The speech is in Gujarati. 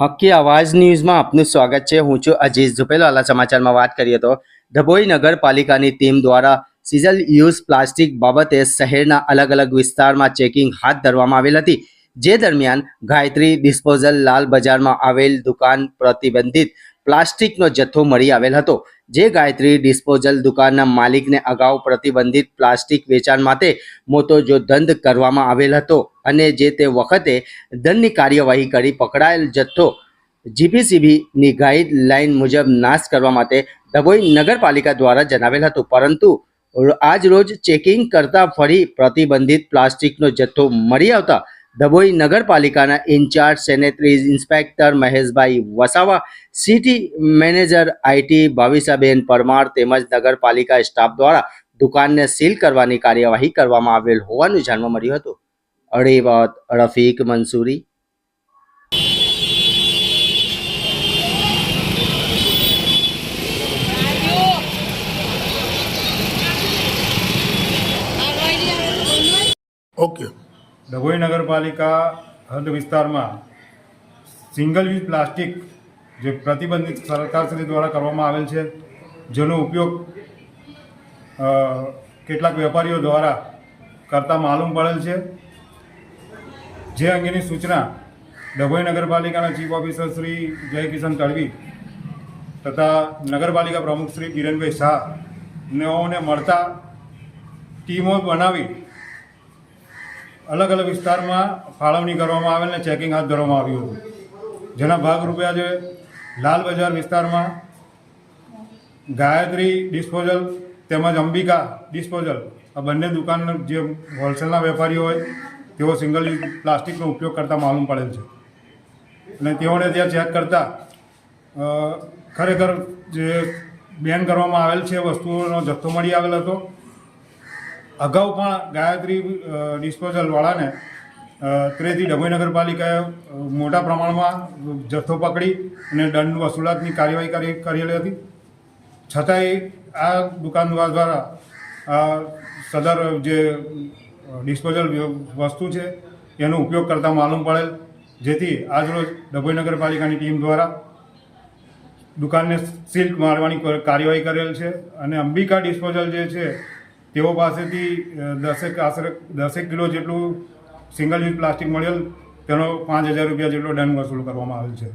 હકી આવાજ ન્યૂઝમાં આપનું સ્વાગત છે. હું છું અજીઝ ઝુપેલવાલા સમાચારમાં વાત કરીએ તો ડભોઈ નગરપાલિકાની ટીમ દ્વારા સિઝલ યુઝ પ્લાસ્ટિક બાબતે શહેરના અલગ અલગ વિસ્તારમાં ચેકિંગ હાથ ધરવામાં આવેલ હતી. જે દરમિયાન ગાયત્રી ડિસ્પોઝલ લાલ બજારમાં આવેલ દુકાન પ્રતિબંધિત પ્લાસ્ટિકનો જથ્થો મળી આવેલ હતો, જે ગાયત્રી ડિસ્પોઝલ દુકાનના માલિકને અગાઉ પ્રતિબંધિત પ્લાસ્ટિક વેચાણ માટે મોટો જો દંડ કરવામાં આવેલ હતો અને જે તે વખતે દંડની કાર્યવાહી કરી પકડાયેલ જથ્થો જીપીસીબીની ગાઈડલાઈન મુજબ નાશ કરવા માટે ડભોઈ નગરપાલિકા દ્વારા જણાવેલ હતું. પરંતુ આજ રોજ ચેકિંગ કરતા ફરી પ્રતિબંધિત પ્લાસ્ટિકનો જથ્થો મળી આવતા ડભોઈ નગરપાલિકાના in charge sanitary inspector Maheshbhai Vasava, city manager IT Bhavishaben Parmar તેમજ નગરપાલિકા સ્ટાફ દ્વારા દુકાનને સીલ કરવાની કાર્યવાહી કરવામાં આવેલ હોવાનું જાણવા મળ્યું હતું. અડીવત રફીક મંસૂરી. ઓકે ડભોઈ નગરપાલિકા હદ વિસ્તારમાં સિંગલ યુઝ પ્લાસ્ટિક જે પ્રતિબંધિત સરકારશ્રી દ્વારા કરવામાં આવેલ છે, જેનો ઉપયોગ કેટલાક વેપારીઓ દ્વારા કરતા માલુમ પડેલ છે. જે અંગેની સૂચના ડભોઈ નગરપાલિકાના ચીફ ઓફિસર શ્રી જયકિશન તડવી તથા નગરપાલિકા પ્રમુખ શ્રી કિરણભાઈ શાહ મળતા ટીમો બનાવી અલગ અલગ વિસ્તારમાં ફાળવણી કરવામાં આવેલ અને ચેકિંગ હાથ ધરવામાં આવ્યું હતું. જેના ભાગરૂપે આજે લાલ બજાર વિસ્તારમાં ગાયત્રી ડિસ્પોઝલ તેમજ અંબિકા ડિસ્પોઝલ, આ બંને દુકાનના જે હોલસેલના વેપારીઓ હોય, તેઓ સિંગલ યુઝ પ્લાસ્ટિકનો ઉપયોગ કરતા માલુમ પડેલ છે. અને તેઓને ત્યાં ચેક કરતાં ખરેખર જે બેન કરવામાં આવેલ છે વસ્તુઓનો જથ્થો મળી આવેલ હતો. અગાઉ પણ ગાયત્રી ડિસ્પોઝલવાળાને ત્રેથી ડભોઈ નગરપાલિકાએ મોટા પ્રમાણમાં જથ્થો પકડી અને દંડ વસૂલાતની કાર્યવાહી કરી, કરેલી હતી. છતાંય આ દુકાનદાર દ્વારા સદર જે ડિસ્પોઝલ વસ્તુ છે, એનો ઉપયોગ કરતા માલુમ પડેલ. જેથી આજરોજ ડભોઈ નગરપાલિકાની ટીમ દ્વારા દુકાનને સીલ મારવાની કાર્યવાહી કરેલ છે. અને અંબિકા ડિસ્પોઝલ જે છે તેઓ પાસેથી દસેક આશરે દસેક કિલો જેટલું સિંગલ યુઝ પ્લાસ્ટિક મળેલ, તેનો પાંચ હજાર રૂપિયા જેટલો દંડ વસૂલ કરવામાં આવેલ છે.